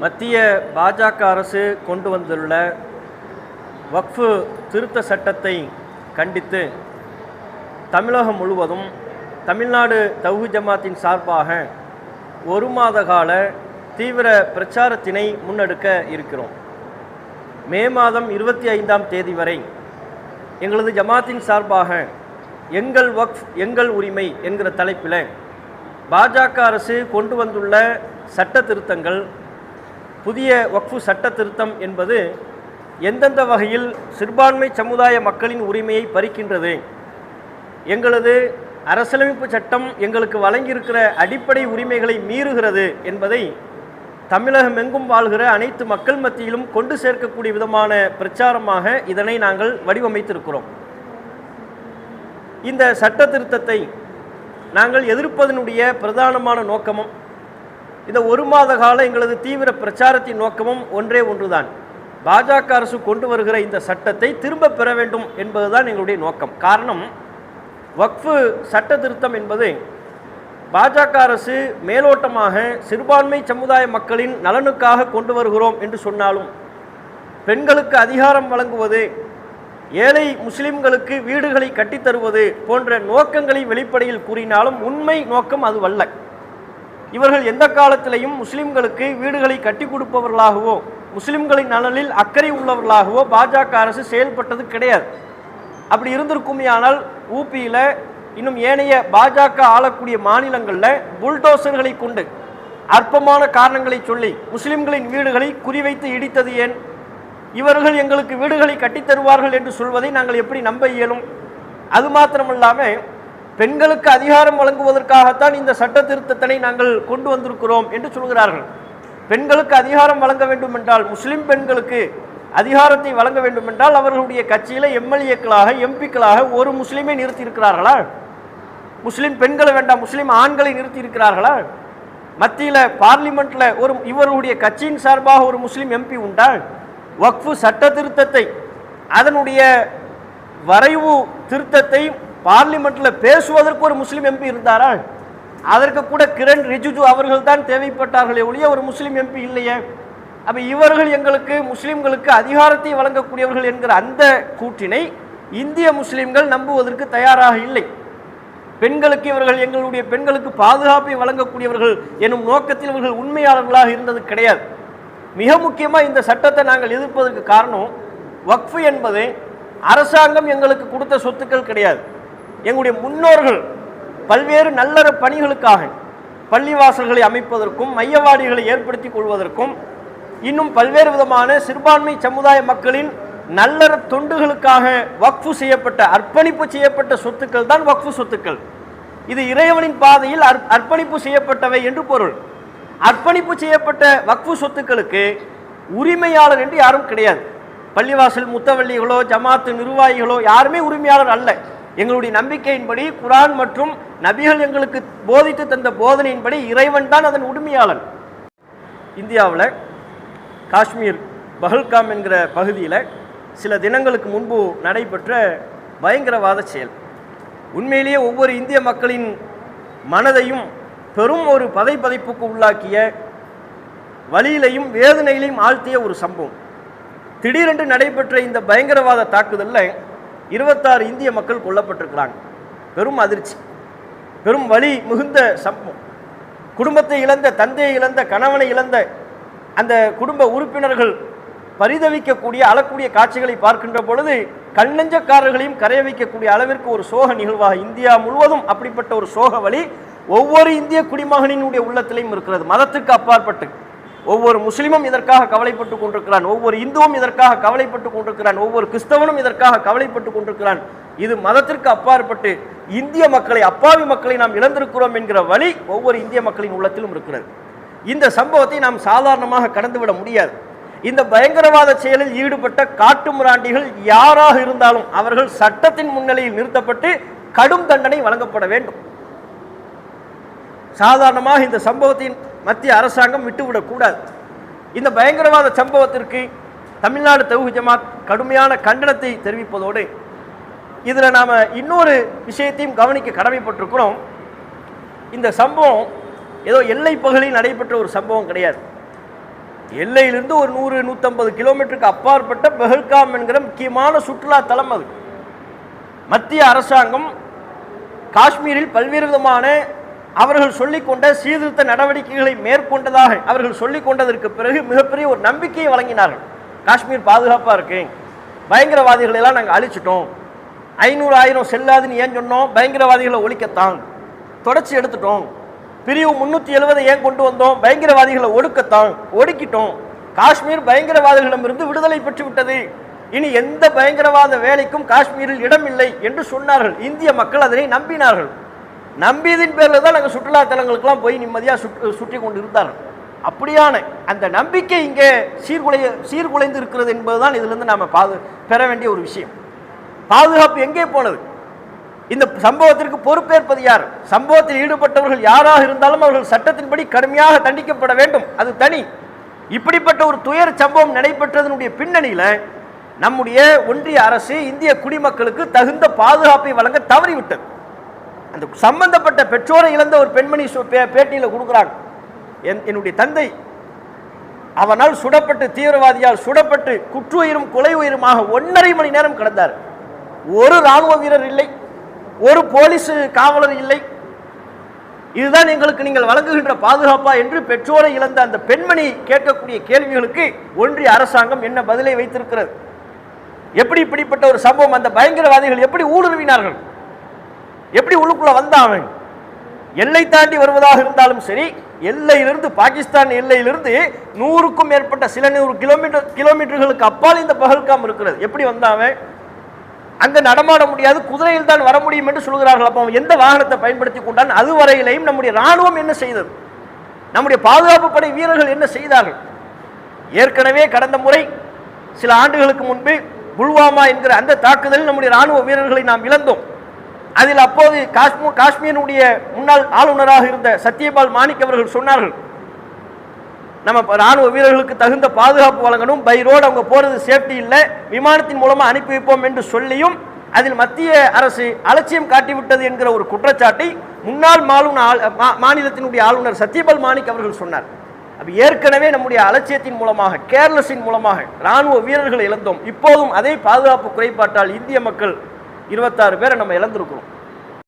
மத்திய பாஜக அரசு கொண்டு வந்துள்ள வக்ஃபு திருத்த சட்டத்தை கண்டித்து தமிழகம் முழுவதும் தமிழ்நாடு தவுகு ஜமாத்தின் சார்பாக ஒரு மாத கால தீவிர பிரச்சாரத்தினை முன்னெடுக்க இருக்கிறோம். மே மாதம் இருபத்தி ஐந்தாம் தேதி வரை எங்களது ஜமாத்தின் சார்பாக எங்கள் வக்ஃப் எங்கள் உரிமை என்கிற தலைப்பில் பாஜக அரசு கொண்டு வந்துள்ள சட்ட திருத்தங்கள் புதிய வக்ஃபு சட்ட திருத்தம் என்பது எந்தெந்த வகையில் சிறுபான்மை சமுதாய மக்களின் உரிமையை பறிக்கின்றது? எங்களது அரசியலமைப்பு சட்டம் எங்களுக்கு வழங்கியிருக்கிற அடிப்படை உரிமைகளை மீறுகிறது என்பதை தமிழகம் எங்கும் வாழ்கிற அனைத்து மக்கள் மத்தியிலும் கொண்டு சேர்க்கக்கூடிய விதமான பிரச்சாரமாக இதனை நாங்கள் வடிவமைத்திருக்கிறோம். இந்த சட்ட திருத்தத்தை நாங்கள் எதிர்ப்பதனுடைய பிரதானமான நோக்கமும் இந்த ஒரு மாத கால எங்களது தீவிர பிரச்சாரத்தின் நோக்கமும் ஒன்றே ஒன்றுதான். பாஜக அரசு கொண்டு வருகிற இந்த சட்டத்தை திரும்ப பெற வேண்டும் என்பதுதான் எங்களுடைய நோக்கம். காரணம் வக்ஃபு சட்ட திருத்தம் என்பது பாஜக அரசு மேலோட்டமாக சிறுபான்மை சமுதாய மக்களின் நலனுக்காக கொண்டு வருகிறோம் என்று சொன்னாலும் பெண்களுக்கு அதிகாரம் வழங்குவது ஏழை முஸ்லிம்களுக்கு வீடுகளை கட்டித்தருவது போன்ற நோக்கங்களை வெளிப்படையில் கூறினாலும் உண்மை நோக்கம் அதுவல்ல. இவர்கள் எந்த காலத்திலையும் முஸ்லிம்களுக்கு வீடுகளை கட்டி கொடுப்பவர்களாகவோ முஸ்லிம்களின் நலனில் அக்கறை உள்ளவர்களாகவோ பாஜக அரசு செயல்பட்டது கிடையாது. அப்படி இருந்திருக்குமையானால் ஊபியில் இன்னும் ஏனைய பாஜக ஆளக்கூடிய மாநிலங்களில் புல்டோசர்களை கொண்டு அற்பமான காரணங்களை சொல்லி முஸ்லிம்களின் வீடுகளை குறிவைத்து இடித்தது ஏன்? இவர்கள் எங்களுக்கு வீடுகளை கட்டித் தருவார்கள் என்று சொல்வதை நாங்கள் எப்படி நம்ப இயலும்? அது மாத்திரமல்லாமல் பெண்களுக்கு அதிகாரம் வழங்குவதற்காகத்தான் இந்த சட்ட திருத்தத்தினை நாங்கள் கொண்டு வந்திருக்கிறோம் என்று சொல்கிறார்கள். பெண்களுக்கு அதிகாரம் வழங்க வேண்டும் என்றால் முஸ்லிம் பெண்களுக்கு அதிகாரத்தை வழங்க வேண்டும் என்றால் அவர்களுடைய கட்சியில் எம்எல்ஏக்களாக எம்பிக்களாக ஒரு முஸ்லீமை நிறுத்தி இருக்கிறார்களா பெண்களை வேண்டாம் முஸ்லீம் ஆண்களை நிறுத்தி இருக்கிறார்களா மத்தியில் பார்லிமெண்ட்டில் ஒரு இவர்களுடைய கட்சியின் சார்பாக ஒரு முஸ்லீம் எம்பி உண்டால் வக்ஃபு சட்ட திருத்தத்தை அதனுடைய வரைவு திருத்தத்தை பார்லிமெண்ட்ல பேசுவதற்கு ஒரு முஸ்லீம் எம்பி இருந்தாரா அதற்கு கூட கிரண் ரிஜிஜு அவர்கள் தான் தேவைப்பட்டார்களே ஒழிய ஒரு முஸ்லீம் எம்பி இல்லையே. அப்ப இவர்கள் எங்களுக்கு முஸ்லீம்களுக்கு அதிகாரத்தை வழங்கக்கூடியவர்கள் என்கிற அந்த கூற்றினை இந்திய முஸ்லீம்கள் நம்புவதற்கு தயாராக இல்லை. பெண்களுக்கு இவர்கள் எங்களுடைய பெண்களுக்கு பாதுகாப்பை வழங்கக்கூடியவர்கள் எனும் நோக்கத்தில் இவர்கள் உண்மையாளர்களாக இருந்தது கிடையாது. மிக முக்கியமாக இந்த சட்டத்தை நாங்கள் எதிர்ப்பதற்கு காரணம் வக்ஃபு என்பது அரசாங்கம் எங்களுக்கு கொடுத்த சொத்துக்கள் கிடையாது. எங்களுடைய முன்னோர்கள் பல்வேறு நல்லற பணிகளுக்காக பள்ளிவாசல்களை அமைப்பதற்கும் மையவாடிகளை ஏற்படுத்திக் கொள்வதற்கும் இன்னும் பல்வேறு விதமான சிறுபான்மை சமுதாய மக்களின் நல்லற தொண்டுகளுக்காக வக்ஃபு செய்யப்பட்ட அர்ப்பணிப்பு செய்யப்பட்ட சொத்துக்கள் தான் வக்ஃபு சொத்துக்கள். இது இறைவனின் பாதையில் அர்ப்- அர்ப்பணிப்பு செய்யப்பட்டவை என்று பொருள். அர்ப்பணிப்பு செய்யப்பட்ட வக்ஃபு சொத்துக்களுக்கு உரிமையாளர் என்று யாரும் கிடையாது. பள்ளிவாசல் முத்தவள்ளிகளோ ஜமாத்து நிர்வாகிகளோ யாருமே உரிமையாளர் அல்ல. எங்களுடைய நம்பிக்கையின்படி குரான் மற்றும் நபிகள் எங்களுக்கு போதித்து தந்த போதனையின்படி இறைவன் தான் அதன் உரிமையாளன் இந்தியாவில் காஷ்மீர் பஹல்காம் என்கிற பகுதியில் சில தினங்களுக்கு முன்பு நடைபெற்ற பயங்கரவாத செயல். உண்மையிலேயே ஒவ்வொரு இந்திய மக்களின் மனதையும் பெரும் ஒரு பதைப்பதைப்புக்கு உள்ளாக்கிய வழியிலையும் வேதனையிலையும் ஆழ்த்திய ஒரு சம்பவம். திடீரென்று நடைபெற்ற இந்த பயங்கரவாத தாக்குதலில் இருபத்தாறு இந்திய மக்கள் கொல்லப்பட்டிருக்கிறாங்க. பெரும் அதிர்ச்சி. பெரும் வழி மிகுந்த சம்பவம். குடும்பத்தை இழந்த தந்தையை இழந்த கணவனை இழந்த அந்த குடும்ப உறுப்பினர்கள் பரிதவிக்கக்கூடிய அழக்கூடிய காட்சிகளை பார்க்கின்ற பொழுது கண்ணஞ்சக்காரர்களையும் கரைய வைக்கக்கூடிய அளவிற்கு ஒரு சோக நிகழ்வாக இந்தியா முழுவதும் அப்படிப்பட்ட ஒரு சோக வழி ஒவ்வொரு இந்திய குடிமகனினுடைய உள்ளத்திலையும் இருக்கிறது. மதத்துக்கு அப்பாற்பட்டு. ஒவ்வொரு முஸ்லிமும் இதற்காக கவலைப்பட்டு கொண்டிருக்கிறான். ஒவ்வொரு இந்துவும் இதற்காக கவலைப்பட்டு கொண்டிருக்கிறான். ஒவ்வொரு கிறிஸ்தவனும் இதற்காக கவலைப்பட்டு கொண்டிருக்கிறான். இது மதத்திற்கு அப்பாற்பட்டு இந்திய மக்களை அப்பாவி மக்களை நாம் இழந்திருக்கிறோம் என்கிற வழி ஒவ்வொரு இந்திய மக்களின் உள்ளத்திலும் இருக்கிறது. இந்த சம்பவத்தை நாம் சாதாரணமாக கடந்துவிட முடியாது. இந்த பயங்கரவாத செயலில் ஈடுபட்ட காட்டு முராண்டிகள் யாராக இருந்தாலும் அவர்கள் சட்டத்தின் முன்னிலையில் நிறுத்தப்பட்டு கடும் தண்டனை வழங்கப்பட வேண்டும். சாதாரணமாக இந்த சம்பவத்தின் மத்திய அரசாங்கம் விட்டுவிடக்கூடாது. இந்த பயங்கரவாத சம்பவத்திற்கு தமிழ்நாடு தௌஹி ஜமாத் கடுமையான கண்டனத்தை தெரிவிப்பதோடு இதில் நாம் இன்னொரு விஷயத்தையும் கவனிக்க கடமைப்பட்டிருக்கிறோம். இந்த சம்பவம் ஏதோ எல்லை பகுதியில் நடைபெற்ற ஒரு சம்பவம் கிடையாது. எல்லையிலிருந்து ஒரு நூறு நூற்றம்பது கிலோமீட்டருக்கு அப்பாற்பட்ட பெஹல்காம் என்கிற முக்கியமான சுற்றுலா தலம் அது. மத்திய அரசாங்கம் காஷ்மீரில் பல்வேறு விதமான அவர்கள் சொல்லிக்கொண்ட சீர்திருத்த நடவடிக்கைகளை மேற்கொண்டதாக அவர்கள் சொல்லிக் கொண்டதற்கு பிறகு மிகப்பெரிய ஒரு நம்பிக்கையை வழங்கினார்கள். காஷ்மீர் பாதுகாப்பாக இருக்கு. பயங்கரவாதிகளை எல்லாம் நாங்கள் அழிச்சிட்டோம். ஐநூறு ஆயிரம் செல்லாதுன்னு ஏன் சொன்னோம்? பயங்கரவாதிகளை ஒழிக்கத்தான். தொடர்ச்சி எடுத்துட்டோம். பிரிவு முன்னூற்றி எழுபதை ஏன் கொண்டு வந்தோம்? பயங்கரவாதிகளை ஒடுக்கத்தான். ஒடுக்கிட்டோம். காஷ்மீர் பயங்கரவாதிகளிடமிருந்து விடுதலை பெற்று விட்டது இனி எந்த பயங்கரவாத வேலைக்கும் காஷ்மீரில் இடமில்லை என்று சொன்னார்கள். இந்திய மக்கள் அதனை நம்பினார்கள். நம்பியதின் பேரில் தான் நாங்கள் சுற்றுலாத்தலங்களுக்கெல்லாம் போய் நிம்மதியாக சுற்று சுற்றி கொண்டு இருந்தார்கள் அப்படியான அந்த நம்பிக்கை இங்கே சீர்குலைய சீர்குலைந்து இருக்கிறது என்பதுதான் இதிலிருந்து நாம் பாது பெற வேண்டிய ஒரு விஷயம். பாதுகாப்பு எங்கே போனது? இந்த சம்பவத்திற்கு பொறுப்பேற்பது யார்? சம்பவத்தில் ஈடுபட்டவர்கள் யாராக இருந்தாலும் அவர்கள் சட்டத்தின்படி கடுமையாக தண்டிக்கப்பட வேண்டும். அது தனி. இப்படிப்பட்ட ஒரு துயர சம்பவம் நடைபெற்றதனுடைய பின்னணியில் நம்முடைய ஒன்றிய அரசு இந்திய குடிமக்களுக்கு தகுந்த பாதுகாப்பை வழங்க தவறிவிட்டது. அந்த சம்பந்தப்பட்ட பெற்றோரை இழந்த ஒரு பெண்மணி பேட்டியில் பே- கொடுக்குறாங்க. என் என்னுடைய தந்தை அவனால் சுடப்பட்டு தீவிரவாதியால் சுடப்பட்டு குற்றுயிரும் கொலை உயிருமாக ஒன்றரை மணி நேரம் கிடந்தார். ஒரு ராணுவ வீரர் இல்லை ஒரு போலீஸ் காவலர் இல்லை. இதுதான் எங்களுக்கு நீங்கள் வழங்குகின்ற பாதுகாப்பா என்று பெற்றோரை இழந்த அந்த பெண்மணி கேட்கக்கூடிய கேள்விகளுக்கு ஒன்றிய அரசாங்கம் என்ன பதிலை வைத்திருக்கிறது? எப்படி இப்படிப்பட்ட ஒரு சம்பவம்? அந்த பயங்கரவாதிகள் எப்படி ஊடுருவினார்கள்? எப்படி உள்ளுக்குள்ள வந்தான் அவன்? எல்லை தாண்டி வருவதாக இருந்தாலும் சரி எல்லையிலிருந்து பாகிஸ்தான் எல்லையிலிருந்து நூறுக்கும் மேற்பட்ட சில நூறு கிலோமீட்டர் கிலோமீட்டர்களுக்கு அப்பால் இந்த பகல்காம் இருக்கிறது. எப்படி வந்தாவே அங்கே நடமாட முடியாது குதிரையில் தான் வர முடியும் என்று சொல்கிறார்கள். அப்போ எந்த வாகனத்தை பயன்படுத்தி கொண்டான்? அதுவரையிலையும் நம்முடைய ராணுவம் என்ன செய்தது? நம்முடைய பாதுகாப்பு படை வீரர்கள் என்ன செய்தார்கள்? ஏற்கனவே கடந்த முறை சில ஆண்டுகளுக்கு முன்பு புல்வாமா என்கிற அந்த தாக்குதலில் நம்முடைய ராணுவ வீரர்களை நாம் இழந்தோம். அதில் அப்போது காஷ்மீர் காஷ்மீருடைய முன்னாள் ஆளுநராக இருந்த சத்யபால் மாணிக் அவர்கள் சொன்னார்கள் நம்ம ராணுவ வீரர்களுக்கு தகுந்த பாதுகாப்பு வழங்கணும் பை ரோடு அவங்க போகிறது சேஃப்டி இல்லை விமானத்தின் மூலமாக அனுப்பி வைப்போம் என்று சொல்லியும் அதில் மத்திய அரசு அலட்சியம் காட்டிவிட்டது என்கிற ஒரு குற்றச்சாட்டை முன்னாள் மாலுன ஆள்- மா- மாநிலத்தினுடைய ஆளுநர் சத்யபால் மாணிக் அவர்கள் சொன்னார். அப்போ ஏற்கனவே நம்முடைய அலட்சியத்தின் மூலமாக கேர்லஸின் மூலமாக ராணுவ வீரர்களை இழந்தோம். இப்போதும் அதே பாதுகாப்பு குறைபாட்டால் இந்திய மக்கள் இருபத்தாறு பேரை நம்ம இழந்திருக்கிறோம்.